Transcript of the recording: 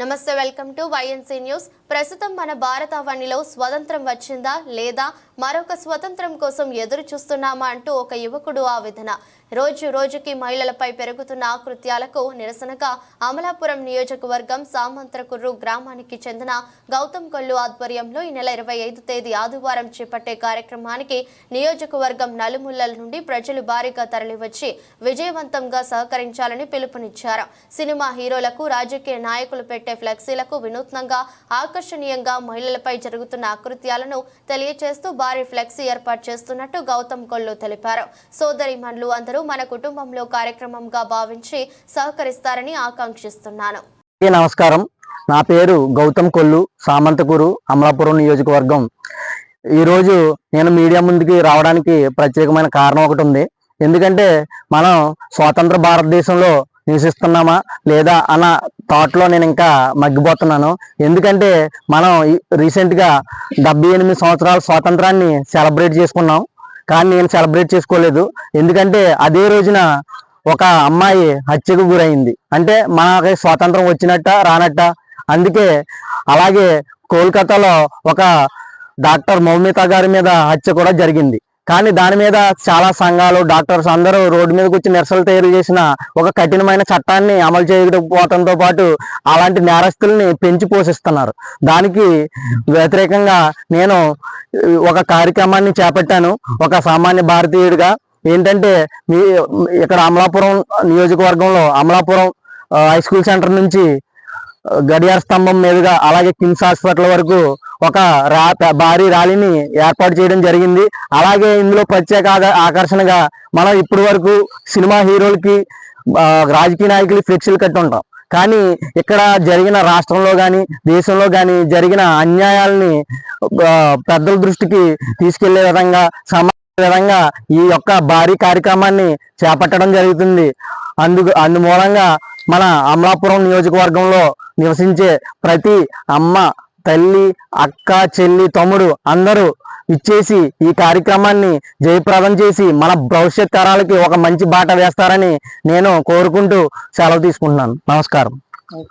నమస్తే welcome to YNC news ప్రస్తుతం మన భారతావనిలో స్వతంత్రం వచ్చిందా లేదా? మరొక స్వతంత్రం కోసం ఎదురు చూస్తున్నామా అంటూ ఒక యువకుడు ఆవేదన. రోజు రోజుకి మహిళలపై పెరుగుతున్న ఆకృత్యాలకు నిరసనగా అమలాపురం నియోజకవర్గం సామంత్రకుర్రు గ్రామానికి చెందిన గౌతమ్ కొల్లు ఆధ్వర్యంలో ఈ నెల ఇరవై ఐదు తేదీ ఆదివారం చేపట్టే కార్యక్రమానికి నియోజకవర్గం నలుమూలల నుండి ప్రజలు భారీగా తరలివచ్చి విజయవంతంగా సహకరించాలని పిలుపునిచ్చారు. సినిమా హీరోలకు రాజకీయ నాయకులు పెట్టే ఫ్లెక్సీలకు వినూత్నంగా ఆకర్షణీయంగా మహిళలపై జరుగుతున్న అకృత్యాలను తెలియజేస్తూ భారీ ఫ్లెక్సీ ఏర్పాటు చేస్తున్నట్టు గౌతమ్ కొల్లు తెలిపారు. సోదరిమణులు అందరూ మన కుటుంబంలో కార్యక్రమంగా భావించి సహకరిస్తారని ఆకాంక్షిస్తున్నాను. నమస్కారం. నా పేరు గౌతమ్ కొల్లు సామంతకూరు అమలాపురం నియోజకవర్గం. ఈరోజు నేను మీడియా ముందుకి రావడానికి ప్రత్యేకమైన కారణం ఒకటి ఉంది. ఎందుకంటే మనం స్వాతంత్ర భారతదేశంలో నివసిస్తున్నామా లేదా అన్న థాట్లో నేను ఇంకా మగ్గిపోతున్నాను. ఎందుకంటే మనం రీసెంట్గా డెబ్బై ఎనిమిది సంవత్సరాల స్వాతంత్రాన్ని సెలబ్రేట్ చేసుకున్నాం. కానీ నేను సెలబ్రేట్ చేసుకోలేదు. ఎందుకంటే అదే రోజున ఒక అమ్మాయి హత్యకు గురైంది. అంటే మనకి స్వాతంత్రం వచ్చినట్ట రానట్ట? అందుకే అలాగే కోల్కతాలో ఒక డాక్టర్ మౌమిత గారి మీద హత్య కూడా జరిగింది. కానీ దాని మీద చాలా సంఘాలు డాక్టర్స్ అందరూ రోడ్డు మీదకి వచ్చి నిరసనలు తయారు చేసిన ఒక కఠినమైన చట్టాన్ని అమలు చేయకపోవడంతో పాటు అలాంటి నేరస్తుల్ని పెంచి పోషిస్తున్నారు. దానికి వ్యతిరేకంగా నేను ఒక కార్యక్రమాన్ని చేపట్టాను. ఒక సామాన్య భారతీయుడిగా. ఏంటంటే మీ ఇక్కడ అమలాపురం నియోజకవర్గంలో అమలాపురం హై స్కూల్ సెంటర్ నుంచి గడియార స్తంభం మీదుగా అలాగే కిమ్స్ హాస్పిటల్ వరకు ఒక రా భారీ ర్యాలీని ఏర్పాటు చేయడం జరిగింది. అలాగే ఇందులో ప్రత్యేక ఆకర్షణగా మనం ఇప్పటి వరకు సినిమా హీరోలకి రాజకీయ నాయకులు ఫ్లెక్సీలు కట్టి ఉంటాం కానీ ఇక్కడ జరిగిన రాష్ట్రంలో కానీ దేశంలో కానీ జరిగిన అన్యాయాల్ని పెద్దల దృష్టికి తీసుకెళ్ళే విధంగా సమా విధంగా ఈ యొక్క భారీ కార్యక్రమాన్ని చేపట్టడం జరుగుతుంది. అందుకు అందుమూలంగా మన అమలాపురం నియోజకవర్గంలో నివసించే ప్రతి అమ్మ తల్లి అక్క చెల్లి తమ్ముడు అందరూ ఇచ్చేసి ఈ కార్యక్రమాన్ని జయప్రదం చేసి మన భవిష్యత్ తరాలకి ఒక మంచి బాట వేస్తారని నేను కోరుకుంటూ సెలవు తీసుకుంటున్నాను. నమస్కారం.